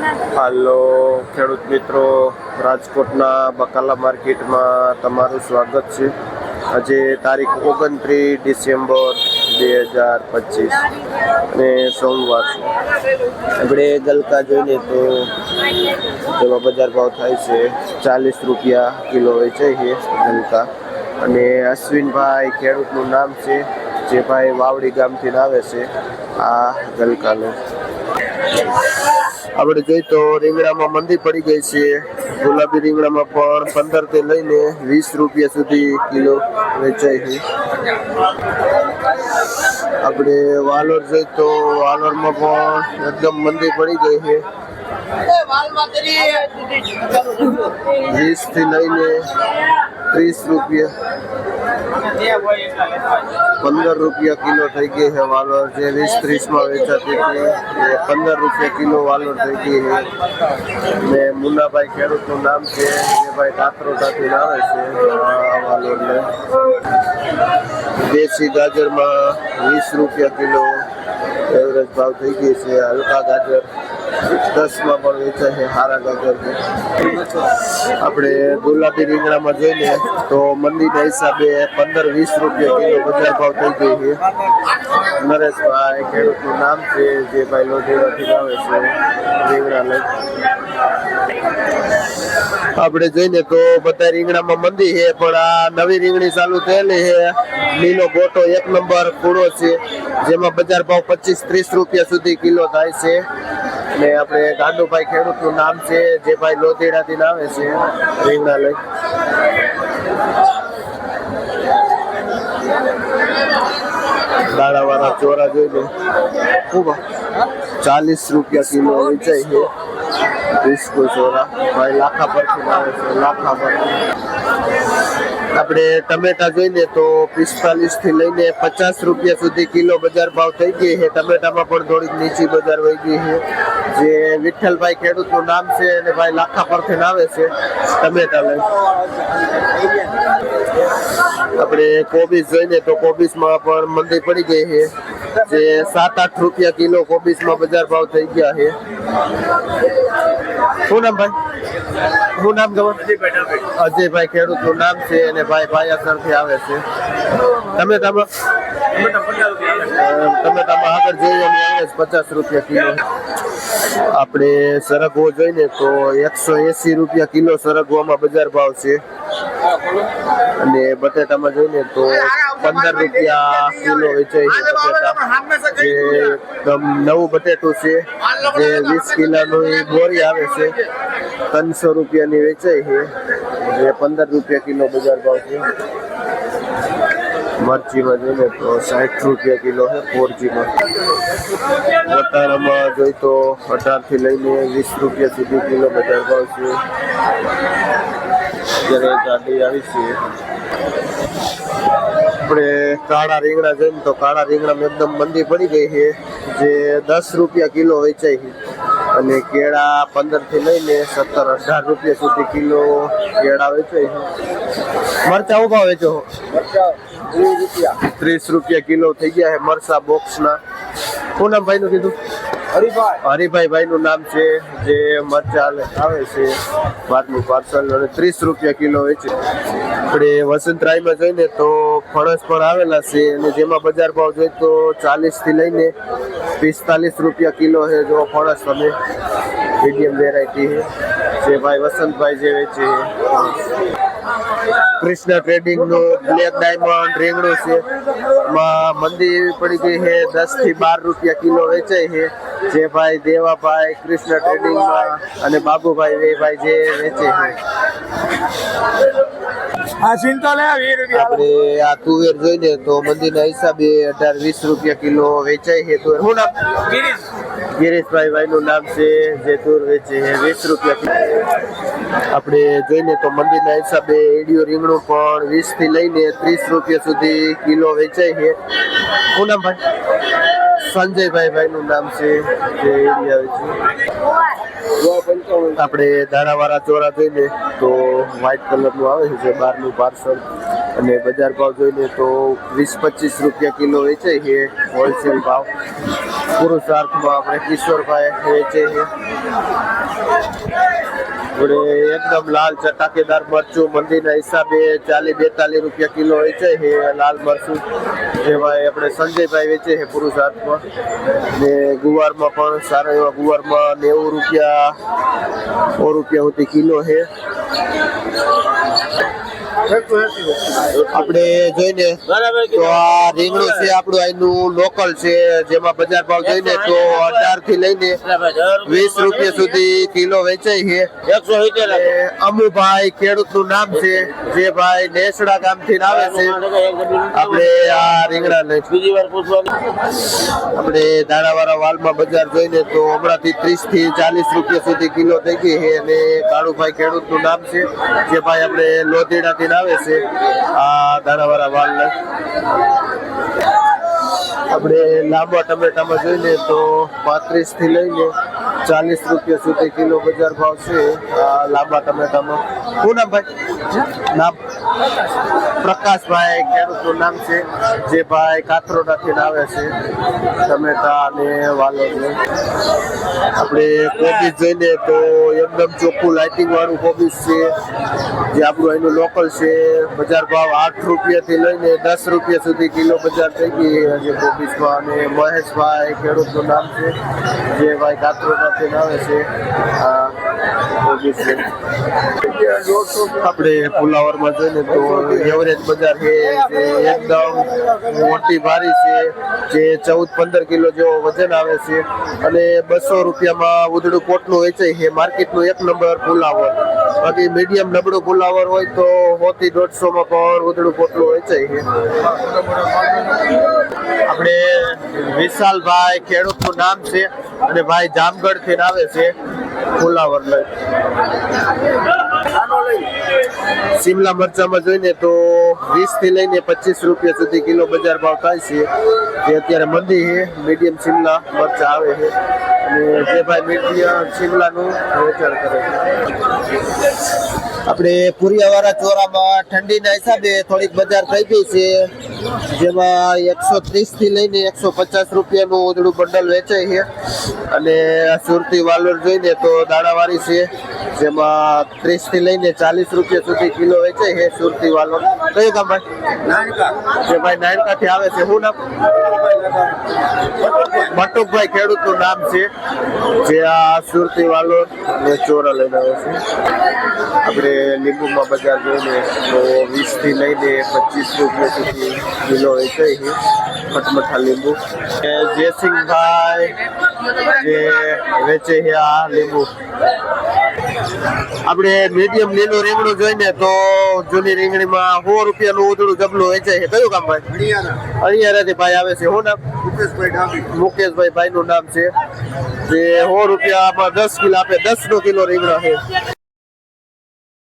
હાલો, ખેડૂત મિત્રો, રાજકોટના બકાલા માર્કેટમાં તમારું સ્વાગત છે. આજે તારીખ ઓગણત્રીસ ડિસેમ્બર બે હજાર પચીસ અને સોમવાર છે. આપણે ગલકા જોઈને તો તેમાં બજાર ભાવ થાય છે ચાલીસ રૂપિયા કિલો વેચાય છે ગલકા. અને અશ્વિનભાઈ ખેડૂતનું નામ છે, જે ભાઈ વાવડી ગામથી આવે છે આ ગલકાનું. આપણે જોઈએ તો રીંગણામાં મંદી પડી ગઈ છે. ગુલાબી રીંગણામાં પણ પંદરથી લઈને વીસ રૂપિયા સુધી કિલો વેચાય છે. આપણે વાલોર જોઈએ તો વાલોરમાં પણ એકદમ મંદી પડી ગઈ છે. વીસથી લઈને ત્રીસ રૂપિયા. પંદર રૂપિયા કિલો થઈ ગઈ છે વાલોર જે વીસ ત્રીસમાં વેચાતી હતી. એ પંદર રૂપિયા કિલો વાલોર થઈ ગઈ છે. ને મુન્નાભાઈ ખેડૂતનું નામ છે. એ ભાઈ કાતરોટાથી આવે છે વાલોરને. દેશી ગાજરમાં વીસ રૂપિયા કિલો એવરેજ ભાવ થઈ ગઈ છે. હલકા ગાજર દસમાં પણ વેચાય છે સારા ગાજર આપણે ગુલાબી રીંગણામાં જોઈએ તો મંદીના હિસાબે પંદર વીસ રૂપિયા કિલો બજાર ભાવ થઈ ગઈ છે. નરેશભાઈ ખેડૂતનું નામ છે, જે ભાઈ લોઢેરાથી આવે છે રીંગણા લઈ આપણે જોઈને તો બધા રીંગણામાં મંદી છે, પણ આ નવી રીંગણી ચાલુ થયેલી છે. લીલો ગોટો એક નંબર કૂડો છે, જેમાં બજાર ભાવ પચીસ ત્રીસ રૂપિયા સુધી કિલો થાય છે. અને આપણે ગાંડુભાઈ ખેડૂતનું નામ છે જે ભાઈ લોધીડાથી આવે છે રીંગણા લઈ દાડાવાળા ચોરા જોઈ લે. ખૂબ ચાલીસ રૂપિયા કિલો વેચાય છે. ડિસ્કો ચોરા. ભાઈ લાખા પરથી આવે છે લાખા પરથી આપણે ટમેટા જોઈએ તો પિસ્તાલીસથી લઈને પચાસ રૂપિયા સુધી કિલો બજાર ભાવ થઈ ગઈ છે. ટમેટામાં પણ થોડીક નીચી બજાર વહી ગઈ છે. જે વિઠ્ઠલભાઈ ખેડૂતનું નામ છે અને ભાઈ લાખા પરથી આવે છે. ટમેટા લઈ આપણે કોબીજ જોઈએ તો કોબીજમાં પણ મંદી પડી ગઈ છે. જે સાત આઠ રૂપિયા કિલો કોબીજમાં બજાર ભાવ થઈ ગયા છે. શું નામ ભાઈ? શું નામ ખબર અજયભાઈ ખેડૂતનું નામ છે અને ભાઈ ભાયાસરથી આવે છે. તમે તમે ટમેટામાં આગળ જોઈએ એવરેજ પચાસ રૂપિયા કિલો. આપણે સરગવો જોઈને તો એકસો એસી રૂપિયા કિલો સરગવામાં બજાર ભાવ છે. અને બટેટામાં જોઈને તો પંદર રૂપિયા કિલો વેચાય છે. બટેટા જે નવું બટેટું છે જે વીસ કિલોનું બોરી આવે છે ત્રણસો રૂપિયાની વેચાય છે. જે પંદર રૂપિયા કિલો બજાર ભાવ છે. મરચીમાં જોઈએ તો સાઠ રૂપિયા કિલો છે ફોરજીમાં વટાણામાં જોઈએ તો અઢારથી લઈને વીસ રૂપિયા સુધી કિલો બજાર ભાવ છે. જ્યારે ગાડી આવી છે. આપણે કાળા રીંગણા જોઈએ તો કાળા રીંગણામાં એકદમ મંદી પડી ગઈ છે. જે દસ રૂપિયા કિલો વેચાય છે. અને કેળા પંદરથી લઈને સત્તર અઢાર રૂપિયા સુધી કિલો કેળા વેચાય છે. મરચા ઊભા વેચો ત્રીસ રૂપિયા કિલો થઈ ગયા છે મરચા બોક્સના. શું નામ ભાઈનું કીધું? હરિભાઈ. ભાઈ નું નામ છે, જે મરચા આવે છે બારનું પાર્સલ અને ત્રીસ રૂપિયા કિલો વેચે. આપણે વસંતરાયમાં જોઈને તો ફણસ પણ આવેલા છે અને જેમાં બજાર ભાવ જોઈએ તો ચાલીસથી લઈને પિસ્તાલીસ રૂપિયા કિલો છે. જો ફણસ તમે મીડિયમ વેરાયટી છે. જે ભાઈ વસંતભાઈ જે વેચે કૃષ્ણ ટ્રેડિંગનું બ્લેક ડાયમંડ રીંગણું છે. મંદી પડી ગઈ છે દસથી બાર રૂપિયા કિલો વેચાય છે. જે ભાઈ દેવાભાઈ કૃષ્ણ ટ્રેડિંગમાં અને બાબુભાઈ એ ભાઈ જે વેચે છે. આ આપણે તુવેર જોઈને તો મંદીના હિસાબે અઢાર વીસ રૂપિયા કિલો વેચાય છે તુવેર. શું નામ? ગિરીશભાઈ ભાઈ નું નામ છે જે તુર વેચે છે વીસ રૂપિયા કિલો. આપણે જોઈને તો મંદિરના હિસાબે એડિયો રીંગણું પણ વીસથી લઈને ત્રીસ રૂપિયા સુધી કિલો વેચાય છે. શું સંજયભાઈ ભાઈ? નું નામ છે, જે એરિયા છે. આપણે દાણાવાળા ચોરા જોઈને તો વ્હાઈટ કલરનું આવે છે જે બહારનું પાર્સલ અને બજાર ભાવ જોઈને તો વીસ પચીસ રૂપિયા કિલો વેચાય છે હોલસેલ ભાવ. પુરુષાર્થમાં આપણે કિશોરભાઈ વેચે છે. આપણે એકદમ લાલ ચટાકેદાર મરચું મંદિરના હિસાબે ચાલીસ બેતાલીસ રૂપિયા કિલો વેચે છે લાલ મરચું. જેમાં આપણે સંજયભાઈ વેચે છે પુરુષાર્થમાં ને ગુવારમાં પણ સારા એવા ગુવારમાં નેવું રૂપિયા, સો રૂપિયા સુધી કિલો છે. આપણે જોઈને તો આ રીંગણું છે આપણું અહીંનું લોકલ છે જેમાં બજાર ભાવ જોઈને તો અઢારથી લઈને વીસ રૂપિયા સુધી કિલો વેચાય છે. અમુભાઈ ખેડૂતનું નામ છે જે ભાઈ નેસડા ગામથી આવે છે આપણે આ રીંગણા ને બીજી વાર આપણે દાણાવાળા વાલમાં બજાર જોઈને તો હમણાંથી ત્રીસથી ચાલીસ રૂપિયા સુધી કિલો થઈ ગઈ છે અને કાળુભાઈ ખેડૂતનું નામ છે જે ભાઈ આપણે લોધીડા થી આવે છે આ દાણાવાળા વાલ આપણે લાંબા ટમેટામાં જોઈએ તો પાંત્રીસથી લઈને ચાલીસ રૂપિયા સુધી કિલો બજાર ભાવ છે લાંબા ટમેટામાં. પૂનમભાઈ નામ પ્રકાશભાઈ ખેડૂતનું નામ છે. જે ભાઈ કાથરોડાથી આવે છે ટમેટા અને વાલોને. આપણે કોબીજ જોઈને તો એકદમ ચોખ્ખું લાઇટિંગ વાળું કોબીજ છે. જે આપણું અહીંનું લોકલ છે. બજાર ભાવ આઠ રૂપિયાથી લઈને દસ રૂપિયા સુધી કિલો બજાર થઈ ગઈ છે કોબીજમાં અને મહેશભાઈ ખેડૂતનું નામ છે. જે ભાઈ કાતરોડાથી આવે છે. આ છે આપણે ફુલાવરમાં જોઈને તો એવરેજ બજાર છે, જે એકદમ મોટી ભારી છે, જે ચૌદ પંદર કિલો જેવો વજન આવે છે. અને બસો રૂપિયામાં ઉધડું કોટનું વેચાય છે, માર્કેટનું એક નંબર ફુલાવર બાકી મીડિયમ નબળું ફુલાવર હોય તો હોતી દોઢસોમાં પણ ઉધડું કોટલું વેચાય છે. આપણે વિશાલભાઈ ખેડૂતનું નામ છે, અને ભાઈ જામગઢથી આવે છે. ફુલાવર લઈ શિમલા મરચામાં જોઈને તો વીસથી લઈને પચીસ રૂપિયા સુધી કિલો બજાર ભાવ થાય છે. જે અત્યારે મંદી છે, મીડિયમ શિમલા મરચા આવે છે. અને જે ભાઈ મીડિયમ શિમલાનું વેચાણ કરે છે. આપણે પુરિયાવાળા ચોરામાં ઠંડીના હિસાબે થોડીક બજાર થઈ ગઈ છે. જેમાં એકસો ત્રીસથી લઈને એકસો પચાસ રૂપિયાનું ઉધડું બંડલ વેચાય છે. અને સુરતી વાલોર જોઈને તો દાણાવાળી છે. જેમાં ત્રીસથી લઈને ચાલીસ રૂપિયા સુધી કિલો વેચે છે સુરતી વાલો. કયું કામ ભાઈ? જે ભાઈ નાનકા થી આવે છે શું નામ? બટુકભાઈ ખેડૂતનું નામ છે. જે આ સુરતી વાલો ને ચોરા લઈને આવે છે. આપણે લીંબુમાં બજાર જોઈને તો વીસથી લઈને પચીસ રૂપિયા સુધી કિલો વેચાય છે ખટમઠા લીંબુ. જયસિંહભાઈ જે વેચે છે આ લીંબુ. આપણે મીડિયમ લીલું રીંગણું જોઈને તો જૂની રીંગણીમાં સો રૂપિયાનું ઉધડું જબલું વેચાય છે. કયું કામ ભાઈ? અણિયારાથી ભાઈ આવે છે. શું નામ? મુકેશભાઈ ભાઈ નું નામ છે. જે સો રૂપિયામાં દસ કિલો આપે. દસ નો કિલો રીંગણા છે.